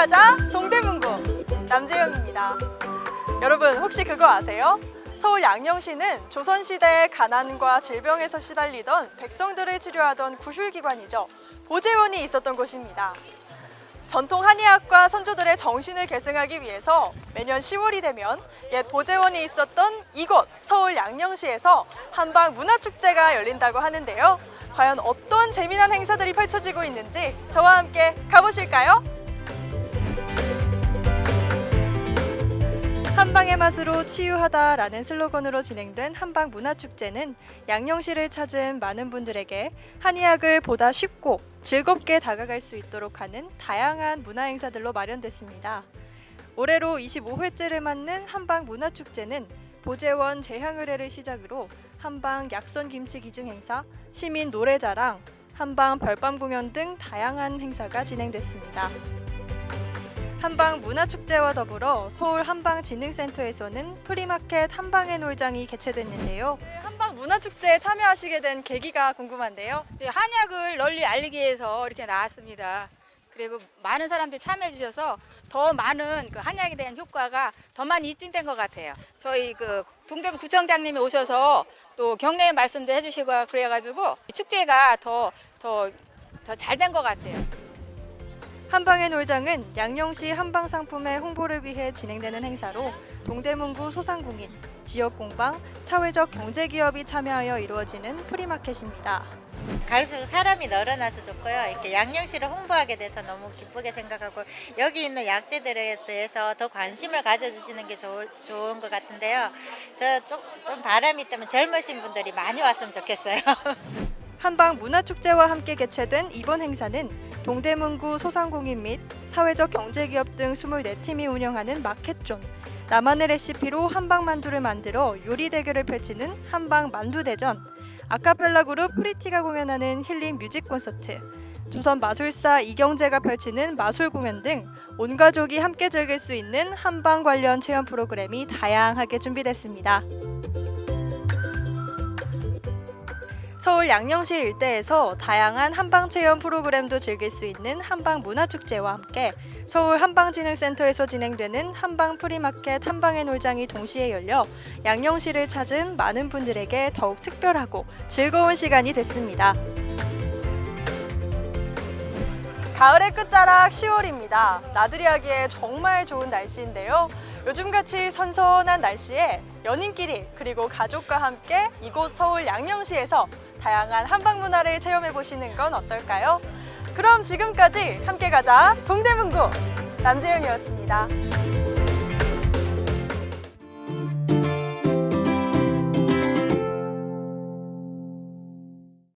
가자 동대문구 남재영입니다. 여러분 혹시 그거 아세요? 서울 양령시는 조선시대 가난과 질병에서 시달리던 백성들을 치료하던 구휼기관이죠. 보재원이 있었던 곳입니다. 전통 한의학과 선조들의 정신을 계승하기 위해서 매년 10월이 되면 옛 보재원이 있었던 이곳 서울 양령시에서 한방 문화축제가 열린다고 하는데요. 과연 어떤 재미난 행사들이 펼쳐지고 있는지 저와 함께 가보실까요? 한방의 맛으로 치유하다라는 슬로건으로 진행된 한방 문화축제는 양령시를 찾은 많은 분들에게 한의학을 보다 쉽고 즐겁게 다가갈 수 있도록 하는 다양한 문화 행사들로 마련됐습니다. 올해로 25회째를 맞는 한방 문화축제는 보재원 재향의례를 시작으로 한방 약선 김치 기증 행사, 시민 노래자랑, 한방 별밤 공연 등 다양한 행사가 진행됐습니다. 한방 문화축제와 더불어 서울 한방진흥센터에서는 프리마켓 한방의 놀장이 개최됐는데요. 한방 문화축제에 참여하시게 된 계기가 궁금한데요. 이제 한약을 널리 알리기 위해서 이렇게 나왔습니다. 그리고 많은 사람들이 참여해 주셔서 더 많은 그 한약에 대한 효과가 더 많이 입증된 것 같아요. 저희 그 동대문 구청장님이 오셔서 또 격려의 말씀도 해주시고 그래가지고 축제가 더 더 더 잘 된 것 같아요. 한방의 놀장은 양령시 한방 상품의 홍보를 위해 진행되는 행사로 동대문구 소상공인, 지역공방, 사회적 경제기업이 참여하여 이루어지는 프리마켓입니다. 갈수록 사람이 늘어나서 좋고요. 이렇게 양령시를 홍보하게 돼서 너무 기쁘게 생각하고 여기 있는 약재들에 대해서 더 관심을 가져주시는 게 좋, 좋은 것 같은데요. 저 좀 바람이 있다면 젊으신 분들이 많이 왔으면 좋겠어요. 한방 문화축제와 함께 개최된 이번 행사는 동대문구 소상공인 및 사회적 경제기업 등 24팀이 운영하는 마켓존, 나만의 레시피로 한방 만두를 만들어 요리 대결을 펼치는 한방 만두대전, 아카펠라 그룹 프리티가 공연하는 힐링 뮤직 콘서트, 조선 마술사 이경재가 펼치는 마술 공연 등 온 가족이 함께 즐길 수 있는 한방 관련 체험 프로그램이 다양하게 준비됐습니다. 서울 양령시 일대에서 다양한 한방 체험 프로그램도 즐길 수 있는 한방 문화축제와 함께 서울 한방진흥센터에서 진행되는 한방 프리마켓 한방의 놀장이 동시에 열려 양령시를 찾은 많은 분들에게 더욱 특별하고 즐거운 시간이 됐습니다. 가을의 끝자락 10월입니다. 나들이 하기에 정말 좋은 날씨인데요. 요즘같이 선선한 날씨에 연인끼리 그리고 가족과 함께 이곳 서울 양령시에서 다양한 한방 문화를 체험해 보시는 건 어떨까요? 그럼 지금까지 함께 가자 동대문구 남재영이었습니다.